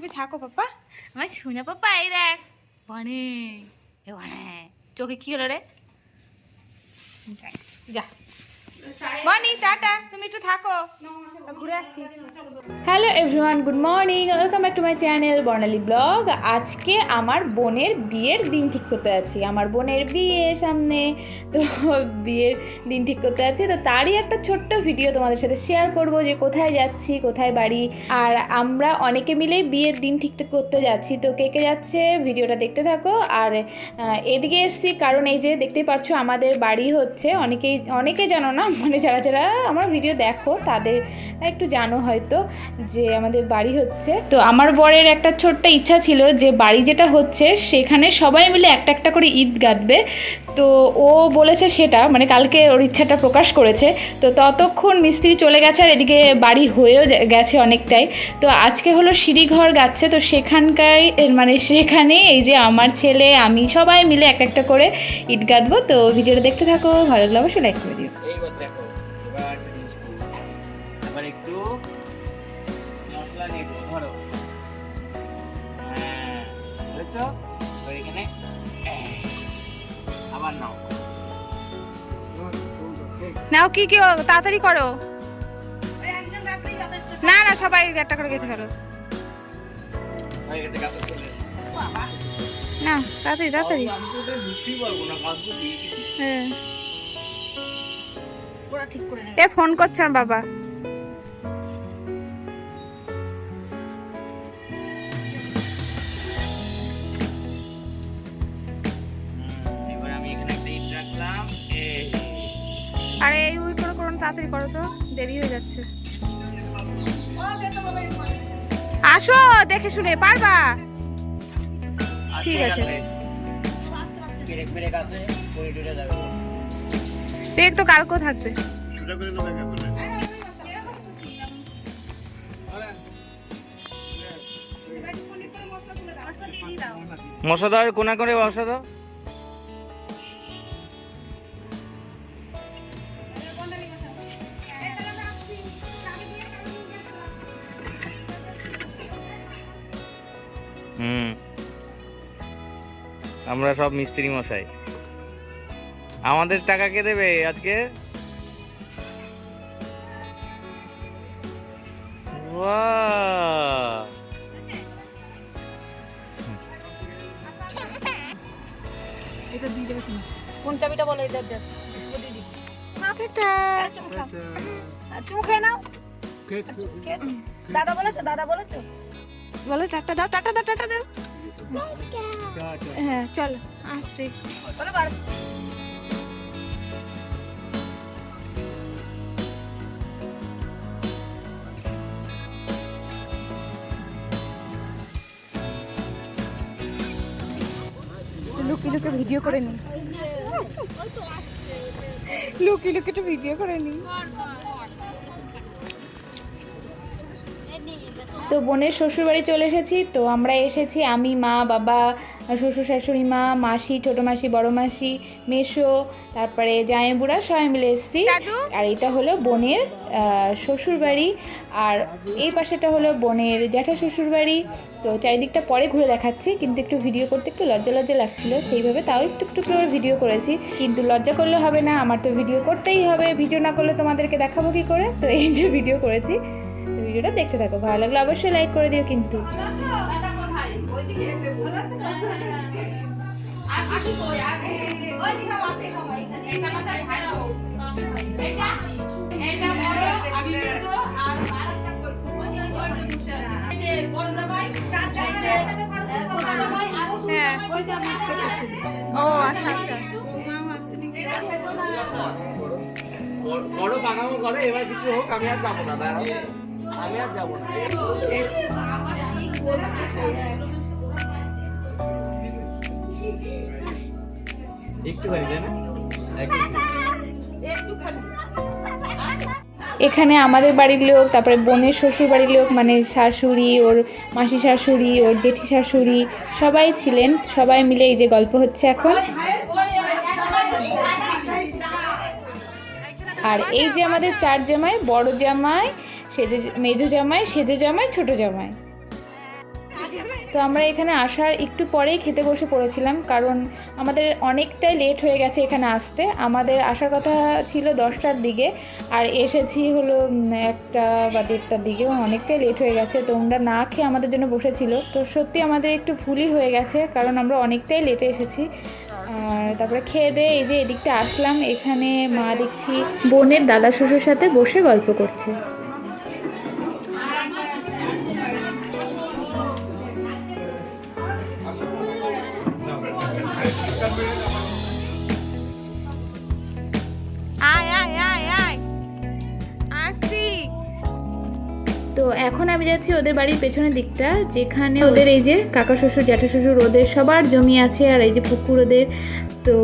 তুমি থাকো, পাপা। আমার শুনে পাপা, এই দেখ। বনে। এ বনে। চোখে কি হলো রে? যা। বনি টাটা তুমি একটু থাকো। ঘুরে আসি। Hello everyone good morning welcome back to my channel Barnali blog আজকে আমার বোনের বিয়ের দিন ঠিক করতে আছি আমার বোনের বিয়ে সামনে। তো বিয়ের দিন ঠিক করতে আছি তো তারই একটা ছোট্ট ভিডিও তোমাদের সাথে শেয়ার করব যে কোথায় যাচ্ছি কোথায় বাড়ি। আর আমরা অনেকে মিলেই বিয়ের দিন ঠিক করতে যাচ্ছি। তো কে কে যাচ্ছে ভিডিওটা দেখতে থাকো। আর এদিকে এসছি কারণ এই যে দেখতেই পাচ্ছ আমাদের বাড়ি হচ্ছে অনেকেই অনেকে জানো না মানে যারা যারা আমার ভিডিও দেখো, তাদের একটু জানো হয়তো যে আমাদের বাড়ি হচ্ছে। তো আমার বরের একটা ছোট্ট ইচ্ছা ছিল যে বাড়ি যেটা হচ্ছে, সেখানে সবাই মিলে একটা একটা করে ঈদ গাঁথবে তো ও বলেছে সেটা মানে কালকে ওর ইচ্ছাটা প্রকাশ করেছে। তো ততক্ষণ মিস্ত্রি চলে গেছে আর এদিকে বাড়ি হয়েও গেছে অনেকটাই। তো আজকে হলো সিঁড়িঘর গাচ্ছে, তো সেখানকার মানে সেখানে এই যে আমার ছেলে, আমি সবাই মিলে এক একটা করে ঈদ গাঁথবো তো ভিডিওটা দেখতে থাকো, ভালো লাগলে অবশ্যই লাইক করে দিও। এবার একটু মশলা নেব ধরো। হ্যাঁ বুঝেছ এবার এখানে আবার নাও। নাও কি কি তাড়াতাড়ি করো। না না সবাই একটা করে গেছে এসো। না তাড়াতাড়ি তাড়াতাড়ি। হ্যাঁ। এ ফোন করছে আমার বাবা। তাড়াতাড়ি করো তো, দেরি হয়ে যাচ্ছে। আসো, দেখে শুনে, পারবা? ঠিক আছে। পেট তো কালকেও থাকবে। মশলা কোনা করে মশলা দাও। আমরা সব মিস্ত্রি মশাই। আমাদের টাকা কে দেবে আজকে? কোন? চাবিটা বলো এই দরজার শুভ দিদি চুমু খাও। চুমু খেয়ে নাও। দাদা বলেছ দাদা বলেছ? বলো টাটা দাও টাটা দাও টাটা দাও। হ্যাঁ চলো আসছি। বলো লুকি লুকি ভিডিও করে নি। লুকি লুকি একটু ভিডিও করে নি। তো বোনের শ্বশুর বাড়ি চলে এসেছি তো আমরা এসেছি আমি মা বাবা শ্বশুর শাশুড়ি মা মাসি ছোট মাসি বড় মাসি মেশো তারপরে জামাইবুড়া সবাই মিলে এসেছি। আর এটা হলো বোনের শ্বশুর বাড়ি আর এই পাশেটা হলো বোনের জ্যাঠা শ্বশুর বাড়ি তো চারিদিকটা পরে ঘুরে দেখাচ্ছি কিন্তু একটু ভিডিও করতে একটু লজ্জা লজ্জা লাগছিল সেইভাবে তাও একটু একটু করে ভিডিও করেছি। কিন্তু লজ্জা করলে হবে না আমার তো ভিডিও করতেই হবে ভিডিও না করলে তোমাদেরকে দেখাবো কি করে? তো এই যে ভিডিও করেছি। ভিডিওটা দেখতে থাকো। ভালো লাগলে অবশ্যই লাইক করে দিও কিন্তু। বড় বানাবো করে, এবার কিছু হোক, আমি আর যাব দাঁড়াও। আমি আর যাব না। একটু তাই না? এখানে আমাদের বাড়ির লোক, তারপরে বোনের শ্বশুর বাড়ির লোক মানে শাশুড়ি, ওর মাসি শাশুড়ি, ওর জেঠি শাশুড়ি, সবাই ছিলেন, সবাই মিলে এই যে গল্প হচ্ছে এখন। আর এই যে আমাদের চার জামাই, বড় জামাই সেজো মেজো জামাই, সেজে জামাই, ছোট জামাই। তো আমরা এখানে আসার একটু পরেই খেতে বসে পড়েছিলাম, কারণ আমাদের অনেকটাই লেট হয়ে গেছে এখানে আসতে। আমাদের আসার কথা ছিল দশটার দিকে, আর এসেছি হলো একটা বা দেড়টার দিকে। অনেকটাই লেট হয়ে গেছে তো ওরা না খেয়ে আমাদের জন্য বসেছিল। তো সত্যি আমাদের একটু ভুলই হয়ে গেছে, কারণ আমরা অনেকটাই লেটে এসেছি। আর তারপরে খেয়ে দিয়ে এই যে এদিকটা আসলাম, এখানে মা দেখছি বোনের দাদা শ্বশুর সাথে বসে গল্প করছে। তো এখন আমি যাচ্ছি ওদের বাড়ির পেছনের দিকটা, যেখানে ওদের এই যে কাকা শ্বশুর, জ্যাঠা শ্বশুর, ওদের সবার জমি আছে আর এই যে পুকুর ওদের। তো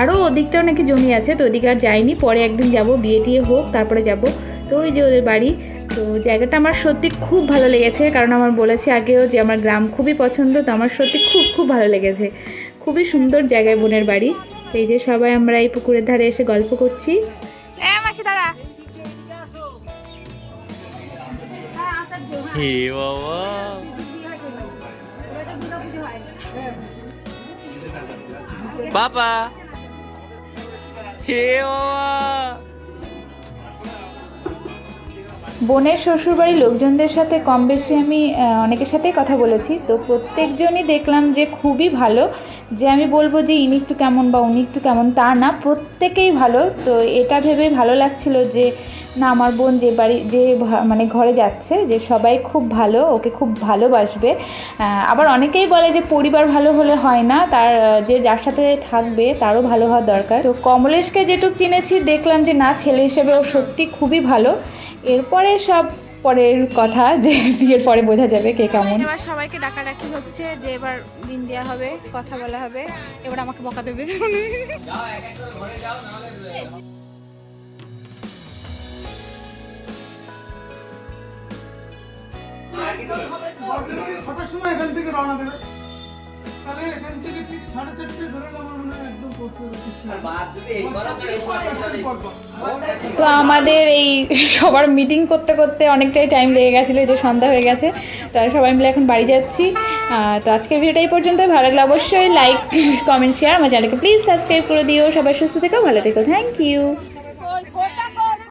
আরও ওদিকটাও নাকি জমি আছে, তো ওদিকে আর যাইনি। পরে একদিন যাব, বিয়ে টিয়ে হোক, তারপরে যাব। তো ওই যে ওদের বাড়ি। তো জায়গাটা আমার সত্যি খুব ভালো লেগেছে, কারণ আমার বলেছে আগেও যে আমার গ্রাম খুবই পছন্দ, তো আমার সত্যি খুব খুব ভালো লেগেছে। খুবই সুন্দর জায়গায় বোনের বাড়ি। এই যে সবাই আমরা এই পুকুরের ধারে এসে গল্প করছি। হে বাবা। বাবা। হে বাবা। বোনের শ্বশুরবাড়ির লোকজনদের সাথে কম বেশি আমি অনেকের সাথেই কথা বলেছি। তো প্রত্যেকজনই দেখলাম যে খুবই ভালো, যে আমি বলব যে ইনি একটু কেমন বা উনি একটু কেমন, তা না, প্রত্যেকেই ভালো। তো এটা ভেবে ভালো লাগছিল যে না আমার বোন যে বাড়ি যে মানে ঘরে যাচ্ছে যে সবাই খুব ভালো ওকে খুব ভালোবাসবে। আবার অনেকেই বলে যে পরিবার ভালো হলে হয় না তার যে যার সাথে থাকবে তারও ভালো হওয়া দরকার। তো কমলেশকে যেটুক চিনেছি দেখলাম যে না ছেলে হিসেবে ও সত্যি খুবই ভালো। এরপরে সব পরের কথা যে বিয়ের পরে বোঝা যাবে কে কেমন। এবার সবাইকে ডাকাডাকি হচ্ছে যে এবার দিন দেওয়া হবে কথা বলা হবে এবার আমাকে বকা দেবে। ছটার সময় এখান থেকে রওনা দেবে। তাহলে এখান থেকে ঠিক সাড়ে চারটে ধরে আমার মনে হয় একদম তো আমাদের এই সবার মিটিং করতে করতে অনেকটাই টাইম লেগে গেছিল যে সন্ধ্যা হয়ে গেছে। তো সবাই মিলে এখন বাড়ি যাচ্ছি। তো আজকের ভিডিওটা এই পর্যন্ত ভালো লাগলে অবশ্যই লাইক কমেন্ট শেয়ার আমার চ্যানেলকে প্লিজ সাবস্ক্রাইব করে দিও। সবাই সুস্থ থেকো ভালো থেকো। Thank you